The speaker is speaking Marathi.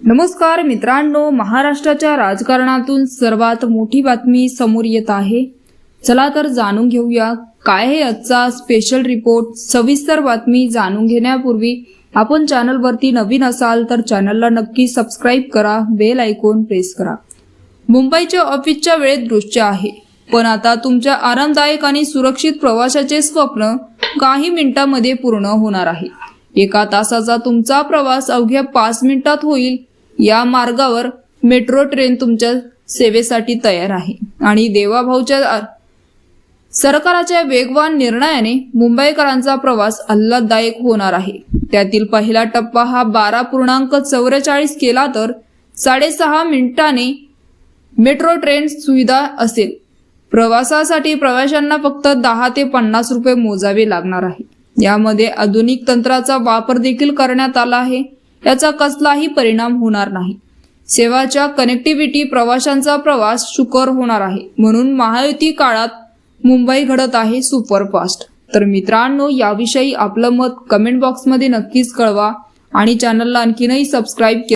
नमस्कार मित्रांनो महाराष्ट्राच्या राजकारणातून सर्वात मोठी बातमी समोर येत आहे. चला तर जाणून घेऊया काय आहे आजचा स्पेशल रिपोर्ट सविस्तर बातमी जाणून घेण्यापूर्वी आपण चॅनलवरती नवीन असाल तर चॅनलला नक्की सबस्क्राईब करा बेल आयकॉन प्रेस करा. मुंबईच्या ऑफिसच्या वेळेत दृश्य आहे. पण आता तुमच्या आरामदायक आणि सुरक्षित प्रवासाचे स्वप्न काही मिनिटांमध्ये पूर्ण होणार आहे. एका तासाचा तुमचा प्रवास अवघ्या पाच मिनिटात होईल. या मार्गावर मेट्रो ट्रेन तुमच्या सेवेसाठी तयार आहे. आणि देवाभाऊच्या सरकाराच्या सरकारच्या वेगवान निर्णयाने मुंबईकरांचा प्रवास आल्हाददायक होणार आहे. त्यातील पहिला टप्पा हा बारा पूर्णांक चौवेचाळीस केला तर साडेसहा मिनिटाने मेट्रो ट्रेन सुविधा असेल. प्रवासासाठी प्रवाशांना फक्त दहा ते पन्नास रुपये मोजावे लागणार आहे. यामध्ये आधुनिक तंत्राचा वापर देखील करण्यात आला आहे. याचा कसलाही परिणाम होणार नाही. सेवाच्या कनेक्टिव्हिटी प्रवाशांचा प्रवास सुकर होणार आहे. म्हणून महायुती काळात मुंबई घडत आहे सुपरफास्ट तर मित्रांनो याविषयी आपलं मत कमेंट बॉक्समध्ये नक्कीच कळवा आणि चॅनलला आणखीनही सबस्क्राईब